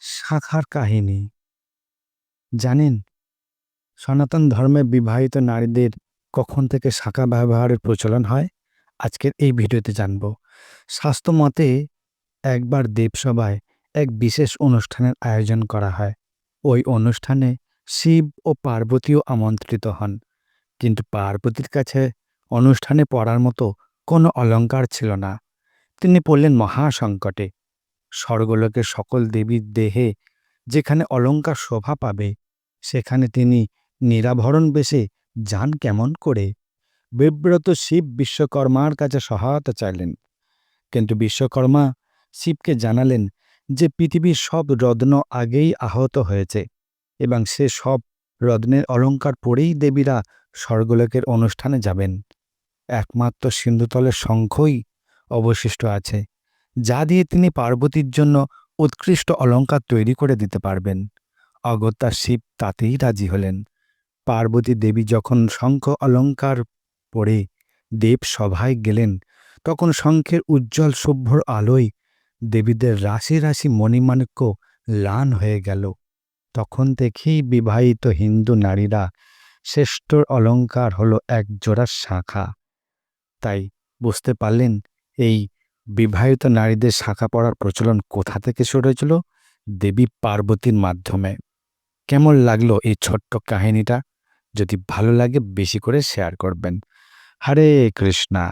শাখার কাহিনী। জানেন, সনাতন ধর্মে বিবাহিত নারীদের কখন থেকে শাখা ব্যবহারের প্রচলন হয়? আজকের এই ভিডিওতে জানব। স্বাস্থ্য মতে, একবার দেবসভায় এক বিশেষ অনুষ্ঠানের আয়োজন করা হয়। ওই অনুষ্ঠানে শিব ও পার্বতীও আমন্ত্রিত হন। কিন্তু পার্বতীর কাছে অনুষ্ঠানে পড়ার মতো কোনো অলংকার ছিল না। তিনি পড়লেন মহাসংকটে। স্বর্গলোকের সকল দেবীর দেহে যেখানে অলংকার শোভা পাবে, সেখানে তিনি নিরাভরণ বেশে যান কেমন করে? বিব্রত শিব বিশ্বকর্মার কাছে সহায়তা চাইলেন। কিন্তু বিশ্বকর্মা শিবকে জানালেন যে পৃথিবীর সব রত্ন আগেই আহত হয়েছে এবং সে সব রত্নের অলংকার পরেই দেবীরা স্বর্গলোকের অনুষ্ঠানে যাবেন। একমাত্র সিন্ধুতলের শঙ্খই অবশিষ্ট আছে। যা দিয়ে তিনি পার্বতীর জন্য উৎকৃষ্ট অলংকার তৈরি করে দিতে পারবেন। অগত্যা শিব তাতেই রাজি হলেন। পার্বতী দেবী যখন শঙ্খ অলংকার পরে দেব সভায় গেলেন, তখন শঙ্খের উজ্জ্বল সভ্যর আলোয় দেবীদের রাশি রাশি মণিমাণিক্য লান হয়ে গেল। তখন থেকেই বিবাহিত হিন্দু নারীরা শ্রেষ্ঠ অলংকার হলো এক জোড়া শাখা। তাই বুঝতে পারলেন, এই বিবাহিত নারীদের শাখা পড়ার প্রচলন কোথা থেকে শুরু হয়েছিল? দেবী পার্বতীর মাধ্যমে। কেমন লাগল এই ছোট্ট কাহিনীটা? যদি ভালো লাগে বেশি করে শেয়ার করবেন। হরে কৃষ্ণা।